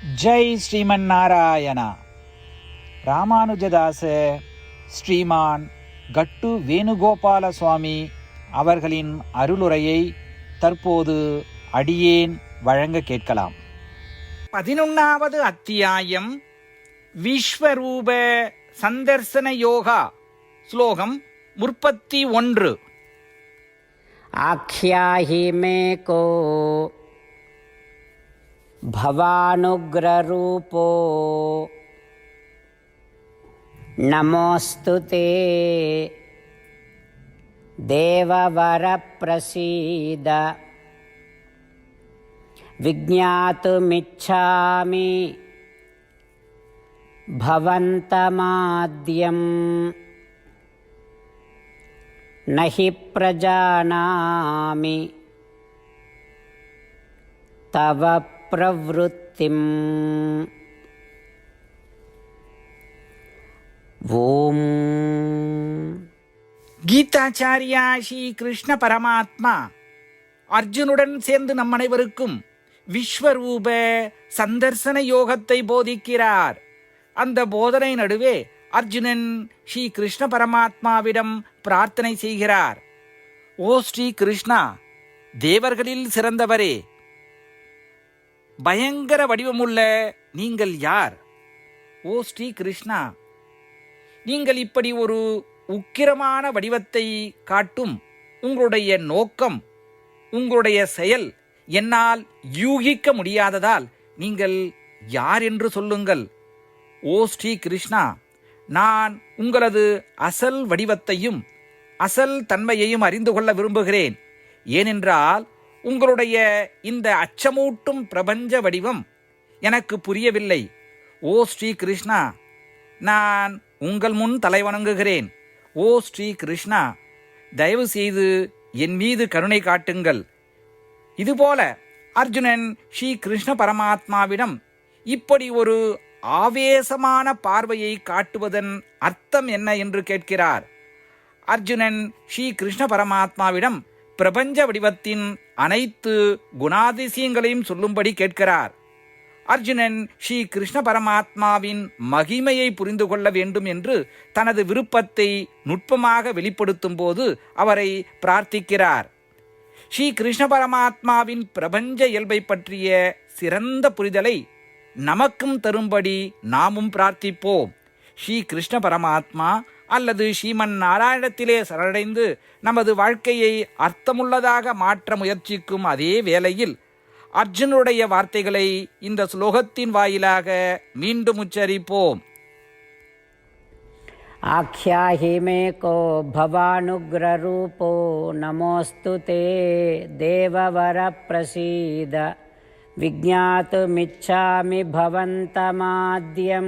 ஜெய் ஸ்ரீமன் நாராயணா ராமானுஜதாச ஸ்ரீமான் கட்டு வேணுகோபால சுவாமி அவர்களின் அருளுரையை தற்போது அடியேன் வழங்க கேட்கலாம். பதினொன்னாவது அத்தியாயம் விஸ்வரூப சந்தர்சன யோகா ஸ்லோகம் முற்பத்தி ஒன்று. ஆக்யாஹி கோ भवानुग्ररूपो। नमोऽस्तु ते। देववरप्रसीद। विज्ञातुमिच्छामि। भवन्तमाद्यम्। न हि प्रजानामि। तव प्रवृत्तिम् ॐ கீதாச்சாரியா ஸ்ரீ கிருஷ்ண பரமாத்மா அர்ஜுனுடன் சேர்ந்து நம் அனைவருக்கும் விஸ்வரூப சந்தர்சன யோகத்தை போதிக்கிறார் அந்த போதனை நடுவே அர்ஜுனன் ஸ்ரீ கிருஷ்ண பரமாத்மாவிடம் பிரார்த்தனை செய்கிறார் ஓ ஸ்ரீ கிருஷ்ணா தேவர்களில் சிறந்தவரே பயங்கர வடிவமுள்ள நீங்கள் யார்? ஓ ஸ்ரீ கிருஷ்ணா. நீங்கள் இப்படி ஒரு உக்கிரமான வடிவத்தை காட்டும் உங்களுடைய நோக்கம் உங்களுடைய செயல் என்னால் யூகிக்க முடியாததால் நீங்கள் யார் என்று சொல்லுங்கள். ஓ ஸ்ரீ கிருஷ்ணா நான் உங்களது அசல் வடிவத்தையும் அசல் தன்மையையும் அறிந்து கொள்ள விரும்புகிறேன். ஏனென்றால் உங்களுடைய இந்த அச்சமூட்டும் பிரபஞ்ச வடிவம் எனக்கு புரியவில்லை. ஓ ஸ்ரீ கிருஷ்ணா நான் உங்கள் முன் தலைவணங்குகிறேன். ஓ ஸ்ரீ கிருஷ்ணா தயவு செய்து என் மீது கருணை காட்டுங்கள். இதுபோல அர்ஜுனன் ஸ்ரீ கிருஷ்ண பரமாத்மாவிடம் இப்படி ஒரு ஆவேசமான பார்வையை காட்டுவதன் அர்த்தம் என்ன என்று கேட்கிறார். அர்ஜுனன் ஸ்ரீ கிருஷ்ண பரமாத்மாவிடம் பிரபஞ்ச வடிவத்தின் அனைத்து குணாதிசயங்களையும் சொல்லும்படி கேட்கிறார். அர்ஜுனன் ஸ்ரீ கிருஷ்ண பரமாத்மாவின் மகிமையை புரிந்து கொள்ள வேண்டும் என்று தனது விருப்பத்தை நுட்பமாக வெளிப்படுத்தும் போது அவரை பிரார்த்திக்கிறார். ஸ்ரீ கிருஷ்ண பரமாத்மாவின் பிரபஞ்ச இயல்பை பற்றிய சிறந்த புரிதலை நமக்கும் தரும்படி நாமும் பிரார்த்திப்போம். ஸ்ரீ கிருஷ்ண பரமாத்மா அல்லது ஸ்ரீமன் நாராயணத்திலே சரணடைந்து நமது வாழ்க்கையை அர்த்தமுள்ளதாக மாற்ற முயற்சிக்கும் அதே வேளையில் அர்ஜுனுடைய வார்த்தைகளை இந்த ஸ்லோகத்தின் வாயிலாக மீண்டும் உச்சரிப்போம் आख्याहि मे को भवानुग्ररूपो नमोऽस्तु ते देववरप्रसीद विज्ञातुमिच्छामि भवन्तमाद्यं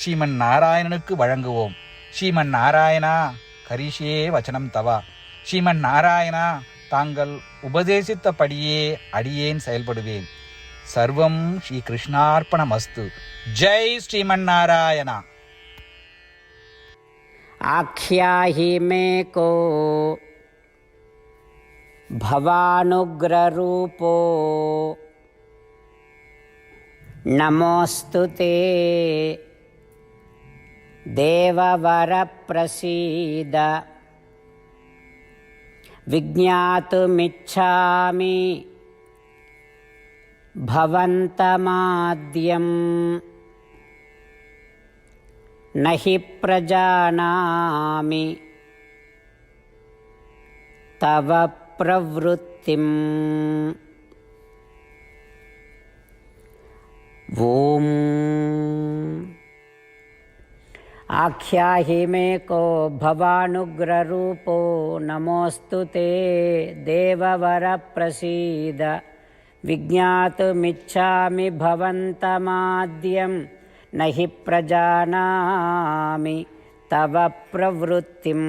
ஸ்ரீமன் நாராயணனுக்கு வழங்குவோம் ஸ்ரீமன் நாராயணா கரிஷே வச்சனம் தவா ஸ்ரீமன் நாராயணா தாங்கள் உபதேசித்தபடியே அடியேன் செயல்படுவேன் சர்வம் ஸ்ரீ கிருஷ்ணார்ப்பணமஸ்து ஜெய் ஸ்ரீமன் நாராயணா आख्याहि मे को भवानुग्ररूपो नमोऽस्तु ते देववरप्रसीद। विज्ञातुमिच्छामि भवन्तमाद्यम्। न हि प्रजानामि। तव प्रवृत्तिम्। ॐ आख्याहि मे को भवानुग्ररूपो नमोऽस्तु ते देववरप्रसीद विज्ञातुमिच्छामि भवन्तमाद्यं न हि प्रजानामि तव प्रवृत्तिम्